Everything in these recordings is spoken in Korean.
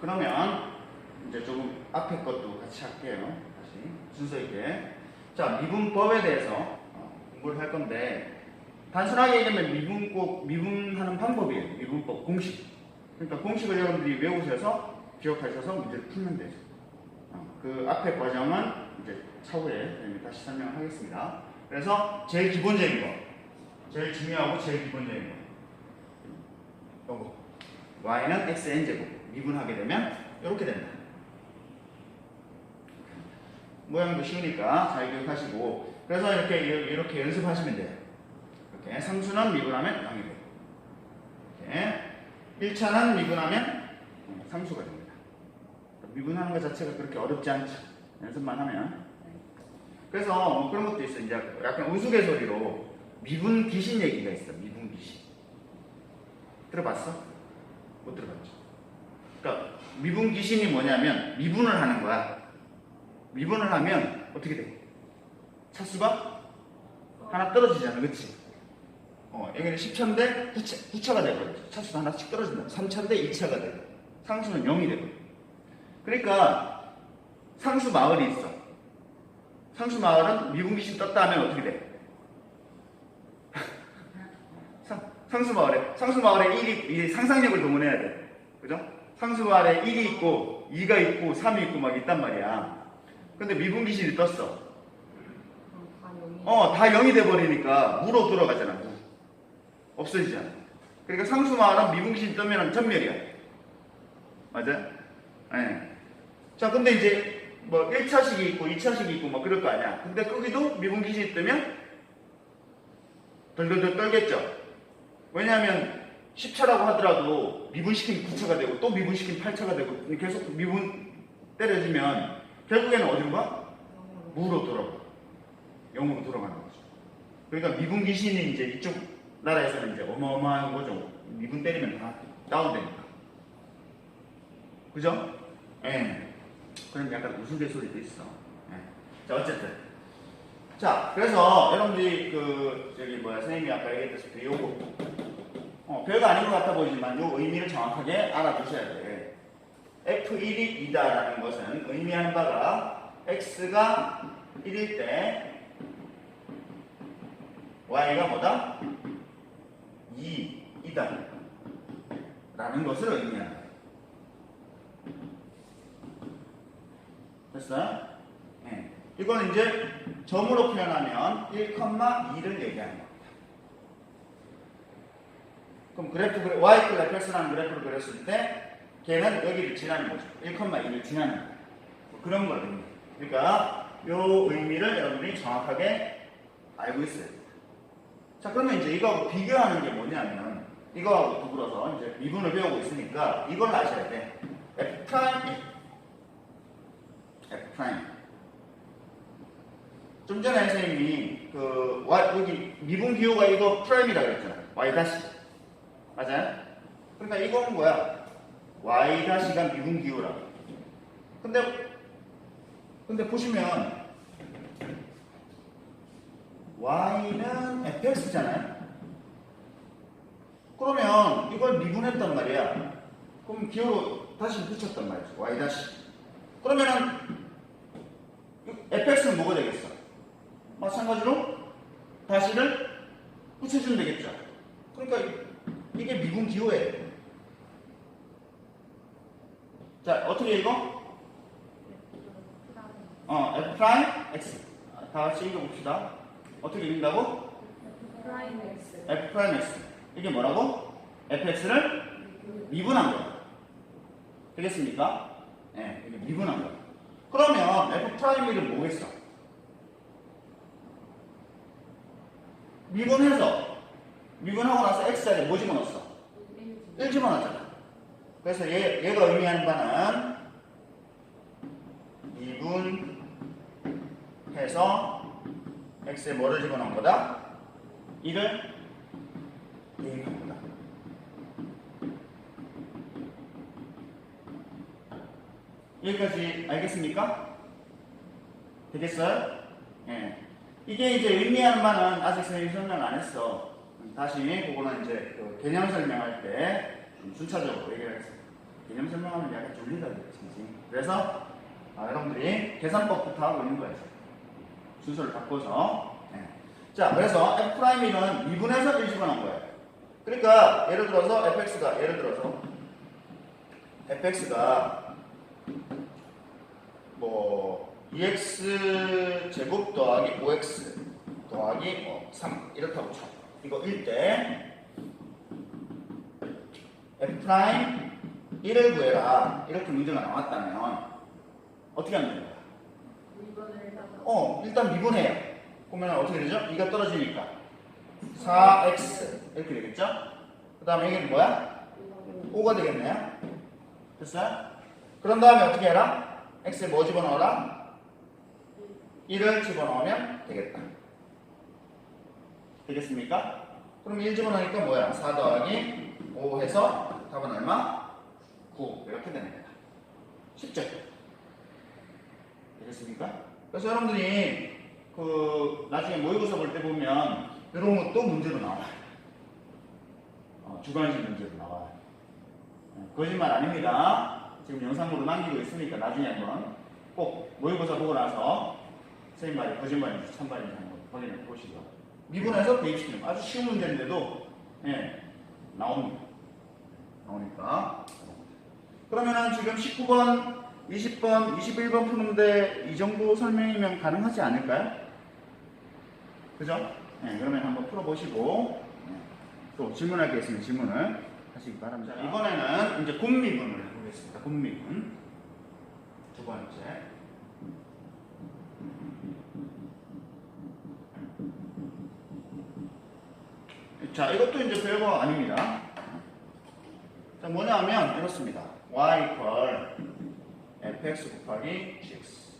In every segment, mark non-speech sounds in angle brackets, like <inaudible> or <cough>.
그러면 이제 조금 앞에 것도 같이 할게요. 다시 순서 있게. 자, 미분법에 대해서 어, 공부를 할 건데 단순하게 얘기하면 미분 꼭 미분하는 방법이에요. 미분법 공식. 그러니까 공식을 여러분들이 외우셔서 기억하셔서 문제를 풀면 되죠. 어, 그 앞에 과정은 이제 차후에 다시 설명을 하겠습니다. 그래서 제일 기본적인 거, 제일 중요하고 제일 기본적인 거. 요거. y는 xn 제곱 미분하게 되면 이렇게 된다. 모양도 쉬우니까 잘 기억하시고 그래서 이렇게 이렇게 연습하시면 돼요. 이렇게 상수는 미분하면 0이 되고 이렇게 1차는 미분하면 상수가 됩니다. 미분하는 것 자체가 그렇게 어렵지 않죠. 연습만 하면. 그래서 뭐 그런 것도 있어. 이제 약간 우스갯소리로 미분 귀신 얘기가 있어. 미분 귀신. 들어봤어? 못 들어봤죠. 그러니까 미분 귀신이 뭐냐면 미분을 하는 거야. 미분을 하면 어떻게 돼? 차수가 하나 떨어지잖아, 그렇지? 어, 여기는 10차인데 9차, 9차 가 되거든. 차수가 하나씩 떨어진다. 3차인데 2차가 되고 상수는 0이 되거든. 그러니까 상수 마을이 있어. 상수 마을은 미분 귀신 떴다 하면 어떻게 돼? <laughs> 상, 상수 마을에 상수 마을에 1이 이 상상력을 동원해야 돼. 그죠? 상수 마을에 1이 있고 2가 있고 3이 있고 막 있단 말이야. 근데 미분 귀신이 떴어. 어, 다 0이 돼 버리니까 무로 들어가잖아. 무. 없어지잖아. 그러니까 상수 마을은 미분 귀신 뜨면 전멸이야. 맞아? 예. 자, 근데 이제 뭐 1차식이 있고 2차식이 있고 뭐 그럴 거 아니야. 근데 거기도 미분 귀신이 뜨면 덜덜덜 떨겠죠. 왜냐하면 10차라고 하더라도 미분시킨 9차가 되고 또 미분시킨 8차가 되고 계속 미분 때려지면 결국에는 어디로 가? 무로 돌아가. 영으로 돌아가는 거죠. 그러니까 미분 귀신이 이제 이쪽 나라에서는 이제 어마어마한 거죠. 미분 때리면 다 다운되니까. 그죠? 예. 그런 약간 우스갯소리도 있어. 예. 자, 어쨌든. 자, 그래서 여러분들이 그, 저기 뭐야, 선생님이 아까 얘기했다시피 요거. 어, 별거 아닌 것 같아 보이지만 요 의미를 정확하게 알아두셔야 돼. F1이 2다라는 것은 의미하는 바가 X가 1일 때 Y가 뭐다? 2이다. 라는 것을 거예요. 됐어요? 네. 이건 이제 점으로 표현하면 1,2를 얘기하는 겁니다. 그럼 그래프, 그래- y 플 fx라는 그래프를 그렸을 때 걔는 여기를 지나는 거죠. 1,2를 지나는 거예요. 뭐 그런 걸 의미해요. 그러니까 요 의미를 여러분이 정확하게 알고 있어야 돼요. 자, 그러면 이제 이거하고 비교하는 게 뭐냐면 이거하고 더불어서 이제 미분을 배우고 있으니까 이걸 아셔야 돼. f 프라임 F 프라임. 좀 전에 선생님이 그 y, 여기 미분 기호가 이거 프라임이라 그랬잖아. y 다시. 맞아요? 그러니까 이거는 뭐야? y 다시가 미분 기호라. 근데 근데 보시면 y는 fx잖아요. 그러면 이걸 미분했단 말이야. 그럼 기호로 다시 붙였단 말이죠. y 다시. 그러면은 fx는 뭐가 되겠어? 마찬가지로 다시를 붙여주면 되겠죠. 그러니까 이게 미분 기호예요. 자, 어떻게 읽어? 어, f 프라임. 다 같이 읽어봅시다. 어떻게 읽는다고? f 프라임 x. 이게 뭐라고? fx를 미분한 거야. 되겠습니까? 네, 이게 미분한 거야. 그러면 f 프라임이 뭐겠어? 미분해서 미분하고 나서 x자리에 뭐 집어넣었어? 1 집어넣었잖아. 그래서 얘, 얘가 의미하는 바는 미분해서 x에 뭐를 집어넣은 거다? 1을 대입한 거다. 여기까지 알겠습니까? 되겠어요? 예. 이게 이제 의미하는 바는 아직 선생님 설명 안 했어. 다시 그거는 이제 그 개념 설명할 때좀 순차적으로 얘기를 하겠습니다. 개념 설명하면 약간 그랬지. 그래서 아, 여러분들이 계산법부터 하고 있는 거예요. 순서를 바꿔서. 네. 자, 그래서 F'이는 미분해서 1 집어넣은 거예요. 그러니까 예를 들어서 fx가 예를 들어서 fx가 뭐 2x 제곱 더하기 5x 더하기 뭐 3 이렇다고 쳐. 이거 1대 f 프라임 1을 구해라 이렇게 문제가 나왔다면 어떻게 하면 해다가 어 일단 미분해요. 그러면 어떻게 되죠? 2가 떨어지니까 4x 이렇게 되겠죠? 그 다음에 이게 뭐야? 5가 되겠네요. 됐어요? 그런 다음에 어떻게 해라? x에 뭐 집어넣어라? 1을 집어넣으면 되겠다. 되겠습니까? 그럼 1 집어넣으니까 뭐야? 4 더하기 5 해서 답은 얼마? 9 이렇게 되는 거야. 쉽죠? 되겠습니까? 그래서 여러분들이 그 나중에 모의고사 볼 때 보면 이런 것도 문제로 나와요. 어, 주관식 문제로 나와요. 어, 거짓말 아닙니다. 지금 영상으로 남기고 있으니까 나중에 한번 꼭 모의고사 보고 나서 선생님 말이 거짓말인지 참말인지 한번 확인해 보시죠. 미분해서 대입시키는 거. 아주 쉬운 문제인데도 예, 나옵니다. 나오니까. 그러면은 지금 19번, 20번, 21번 푸는데 이 정도 설명이면 가능하지 않을까요? 그죠? 네, 그러면 한번 풀어보시고 네, 또 질문할 게 있으면 질문을 하시기 바랍니다. 자, 이번에는 이제 굼미분을 해보겠습니다. 굼미분 두 번째. 자, 이것도 이제 별거 아닙니다. 자, 뭐냐 하면 이렇습니다. y equal fx 곱하기 gx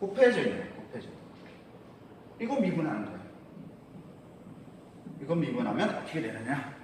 곱해져 있네요. 곱해져. 이거 미분하는 거예요. 이거 미분하면 어떻게 되느냐?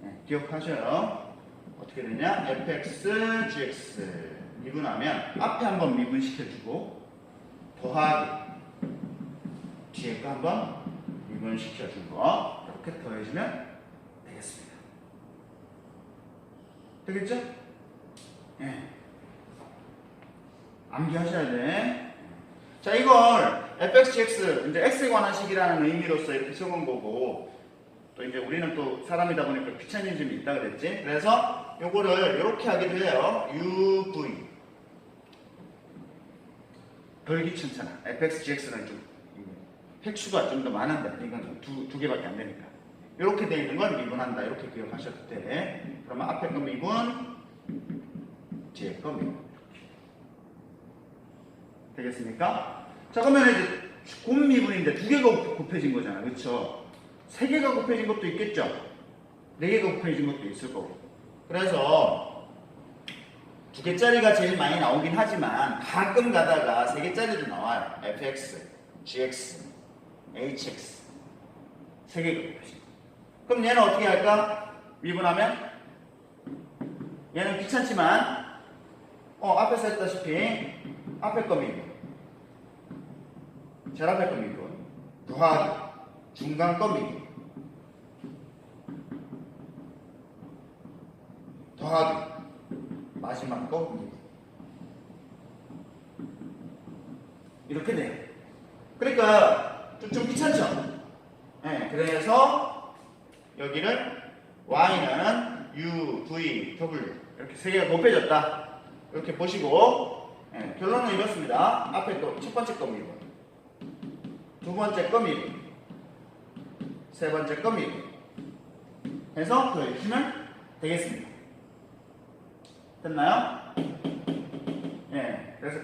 네, 기억하셔요. 어떻게 되냐? fx, gx 미분하면 앞에 한번 미분시켜주고 더하기 뒤에 거 한번 미분시켜준 거 이렇게 더해주면 되겠습니다. 되겠죠? 예. 암기하셔야 돼. 자, 이걸 fxgx, 이제 x에 관한 식이라는 의미로서 이렇게 적은 거고, 또 이제 우리는 또 사람이다 보니까 점이 있다 그랬지? 그래서 요거를 이렇게 하기도 해요. uv. 덜 귀찮잖아. fxgx는 좀, 획수가 좀 더 많은데, 이건 두, 두 개밖에 안 되니까. 이렇게 돼 있는 건 미분한다. 이렇게 기억하셔도 돼. 그러면 앞에 거 미분, 뒤에 거 미분. 되겠습니까? 자, 그러면 이제 곱미분인데 두 개가 곱해진 거잖아. 그렇죠? 세 개가 곱해진 것도 있겠죠? 네 개가 곱해진 것도 있을 거고. 그래서 두 개짜리가 제일 많이 나오긴 하지만 가끔 가다가 세 개짜리도 나와요. fx, gx, hx. 세 개가 거. 그럼 얘는 어떻게 할까? 미분하면 얘는 귀찮지만 어 앞에서 했다시피 앞에 거 미분 제일 앞에 거 미분 더하기 중간 거 미분 더하기 마지막 거 미분 이렇게 돼요 그러니까 좀, 좀 귀찮죠? 네, 그래서 여기를 y는 u, v, w 이렇게 세 개가 곱해졌다. 이렇게 보시고 예, 결론은 이렇습니다. 앞에 또 첫 번째 거 미분, 두 번째 거 미분, 세 번째 거 미분 해서 더해주시면 되겠습니다. 됐나요? 예, 그래서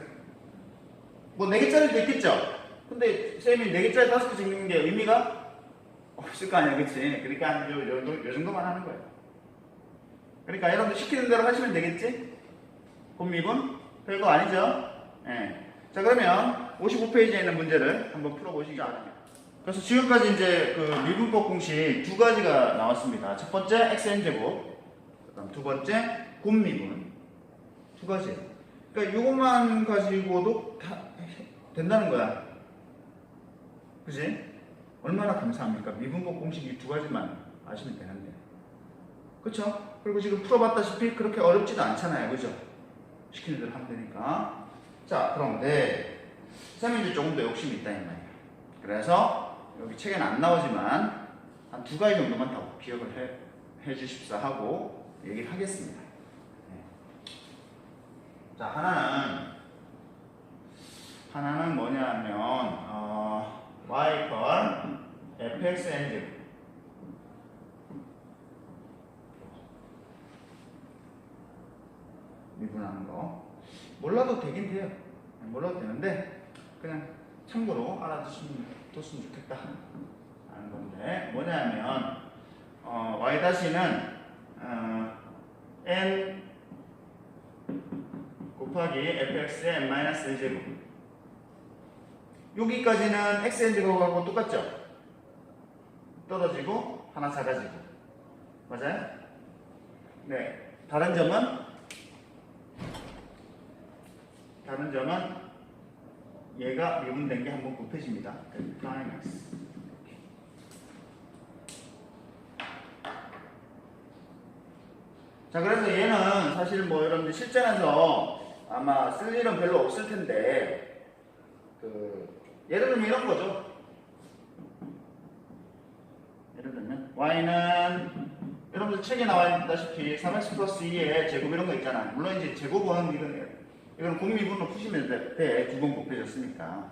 뭐네 개짜리도 있겠죠. 근데 쌤이 네 개짜리 다섯 개 적는 게 의미가 없을 거 아니야, 그치? 그러니까 요, 요, 요, 요 정도만 하는 거예요. 그러니까 여러분들 시키는 대로 하시면 되겠지? 곰미분? 별거 아니죠? 예. 자, 그러면 55페이지에 있는 문제를 한번 풀어보시죠. 그래서 지금까지 이제 그 미분법 공식 두 가지가 나왔습니다. 첫 번째, xn제곱. 두 번째, 곰미분. 두 가지. 그러니까 이것만 가지고도 다 된다는 거야. 그지? 얼마나 감사합니까? 미분법 공식 이 두 가지만 아시면 되는데. 그쵸? 그리고 지금 풀어봤다시피 그렇게 어렵지도 않잖아요. 그죠? 시키는 대로 하면 되니까. 자, 그런데 쌤이 이제 조금 더 욕심이 있다 이 말이에요. 그래서 여기 책에는 안 나오지만 한 두 가지 정도만 더 기억을 해, 해 주십사 하고 얘기를 하겠습니다. 네. 자, 하나는 하나는 뭐냐면 어, y 걸 fx n 미분하는 거. 몰라도 되긴 돼요. 몰라도 되는데 그냥 참고로 알아두시면 뒀으면 좋겠다. 하는 건데 뭐냐면 어, y 다시는 어, n 곱하기 fx의 n 마이너스 1제곱 여기까지는 제곱하고 똑같죠? 떨어지고 하나 작아지고 맞아요? 네 다른 점은 다른 점은 얘가 미분된 게 한번 곱해집니다. 프라임 x 자 그래서 얘는 사실 뭐 여러분들 실전에서 아마 쓸 일은 별로 없을 텐데 그 예를 들면 이런 거죠. 예를 들면 y는 여러분들 책에 나와 있다시피 3x 플러스 2의 제곱 이런 거 있잖아. 물론 이제 제곱은 이건 이건 공미분으로 푸시면 돼. 돼. 두번 곱해졌으니까.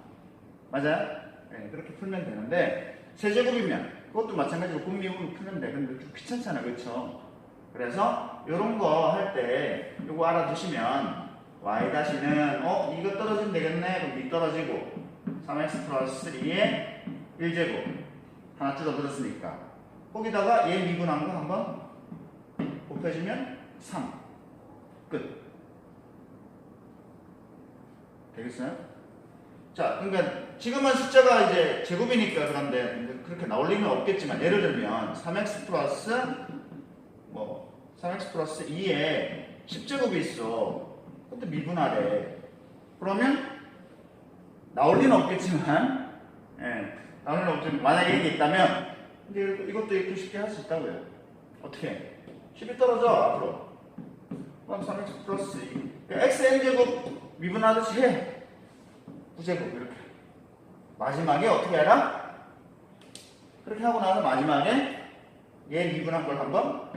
맞아요? 네, 그렇게 풀면 되는데 세제곱이면 그것도 마찬가지로 공미분으로 풀면 돼. 근데 좀 귀찮잖아. 그렇죠? 그래서 이런 거 할 때 이거 알아두시면 y 다시는 어 이거 떨어지면 되겠네 그럼 이 떨어지고 3x 플러스 3의 1제곱 하나 줄어들었으니까 거기다가 얘 미분한 거 한번 곱해주면 3 끝. 되겠어요? 자, 그러니까 지금은 숫자가 이제 제곱이니까 그런데 그렇게 나올 리는 없겠지만 예를 들면 3x 플러스 뭐 3x 플러스 2에 10제곱이 있어. 그것도 미분하래. 그러면 나올 리는 없겠지만 예, 나올 리는 없지만 만약에 이게 있다면 근데 이것도 이렇게 쉽게 할 수 있다고요. 어떻게? 10이 떨어져 앞으로. 그럼 3x 플러스 2. xn 제곱 미분하듯이 해. 9제곱 이렇게. 마지막에 어떻게 해라? 그렇게 하고 나서 마지막에 얘 미분한 걸 한번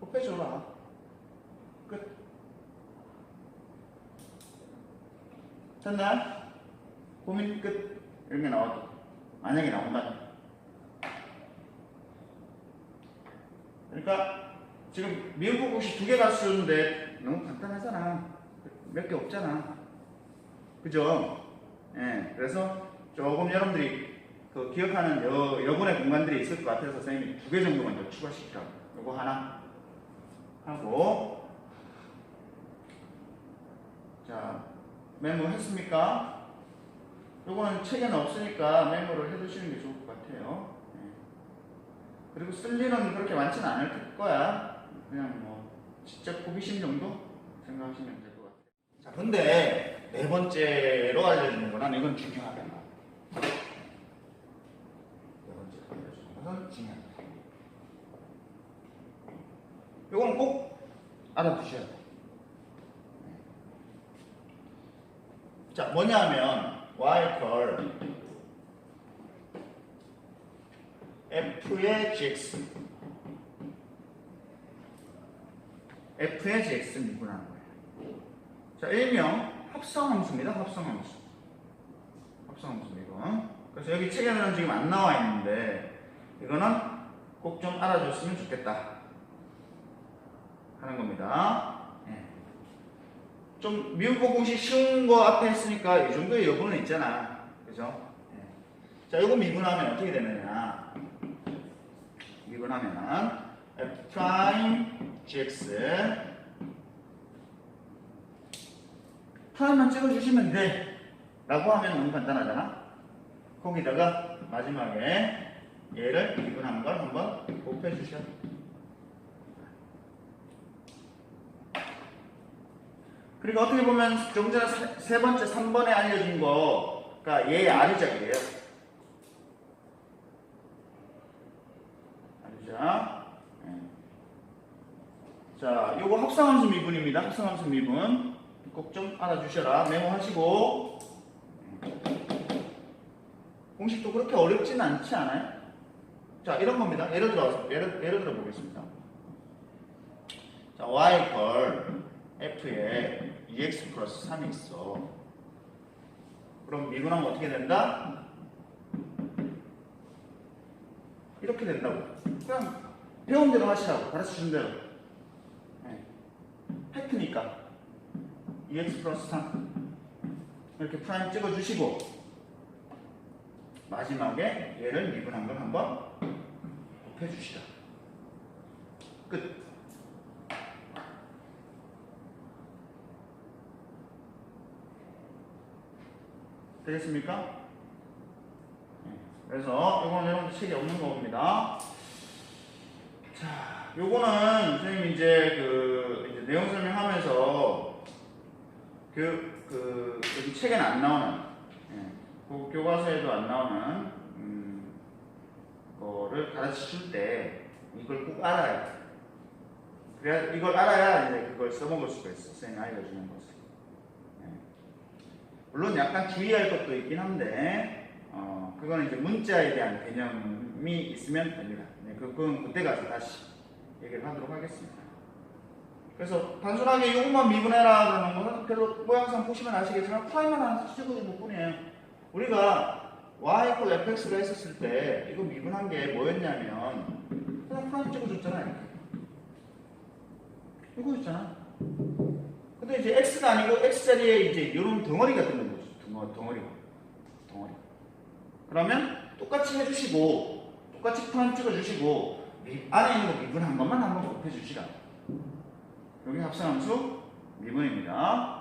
곱해줘라. 끝. 됐나? 고민 끝. 이런 게 나와도. 만약에 나온다. 그러니까 지금 미역국 혹시 두개 가수는데 너무 간단하잖아. 몇 개 없잖아. 그죠? 예, 그래서 조금 여러분들이 그 기억하는 여, 여분의 공간들이 있을 것 같아서 선생님이 두 개 정도만 더 추가시키라고. 요거 하나 하고 자 메모 했습니까? 요거는 책에는 없으니까 메모를 해두시는 게 좋을 것 같아요. 예. 그리고 쓸 일은 그렇게 많지는 않을 거야. 그냥 뭐 진짜 호기심 정도 생각하시면 될 것 같아요. 자, 근데 네 번째로 알려주는 거는 이건 중요하다. 네 번째로 알려주는 것은 중요하다. 이건 꼭 알아두셔야 돼요. 네. 자, 뭐냐면 y 걸 f의 gx f의 gx 미분하는 거예요. 자, 일명 합성함수입니다. 합성함수. 합성함수 이거. 그래서 여기 책에는 지금 안 나와 있는데 이거는 꼭 좀 알아줬으면 좋겠다 하는 겁니다. 예. 좀 미분법 공식 쉬운 거 앞에 했으니까 이 정도의 여부는 있잖아. 그죠? 예. 자, 이거 미분하면 어떻게 되느냐? 미분하면 f 프라임 gx 프라임만 찍어주시면 돼. 라고 하면 너무 간단하잖아. 거기다가 마지막에 얘를 미분한 걸 한번 곱해주셔. 그리고 어떻게 보면 좀 전에 세, 세 번째, 3번에 알려준 거가 얘의 아류작이에요. 아류작. 예. 요거 합성함수 미분입니다. 합성함수 미분. 꼭 좀 알아주셔라. 메모하시고. 공식도 그렇게 어렵진 않지 않아요? 자, 이런 겁니다. 예를 들어서, 예를, 예를 들어 보겠습니다. 자, y 걸 f에 2x 플러스 3이 있어. 그럼 미분하면 어떻게 된다? 이렇게 된다고. 그냥 배운 대로 하시라고. 가르쳐 준 대로. 네. 팩트니까. 2x 플러스 3. 이렇게 프라임 찍어주시고, 마지막에 얘를 미분한 걸 한번 곱해주시라. 끝. 되겠습니까? 네. 그래서 이거는 여러분들 책이 없는 겁니다. 자, 요거는 선생님 이제 그 이제 내용 설명하면서 그, 그 여기 책에는 안 나오는 예, 그 교과서에도 안 나오는 음, 거를 가르쳐 줄 때 이걸 꼭 알아야 돼. 그래야 이걸 알아야 이제 그걸 써먹을 수가 있어. 선생님이 알려주는. 예. 물론 약간 주의할 것도 있긴 한데 어, 그거는 이제 문자에 대한 개념이 있으면 됩니다. 네, 그, 그건 그때 가서 다시 얘기를 하도록 하겠습니다. 그래서 단순하게 이것만 미분해라 그러는 거는 그래도 모양상 보시면 아시겠지만 프라임만 하나 찍어준 것 뿐이에요. 우리가 y equal fx가 했었을 때 이거 미분한 게 뭐였냐면 그냥 프라임 찍어줬잖아요. 이렇게. 이거였잖아. 근데 이제 x가 아니고 x 자리에 이제 이런 덩어리가 뜨는 거죠. 덩어리, 덩어리가. 덩어리. 그러면 똑같이 해주시고 똑같이 프라임 찍어주시고 미- 안에 있는 거 미분한 것만 한번 곱해주시라. 여기 합성함수 미분입니다.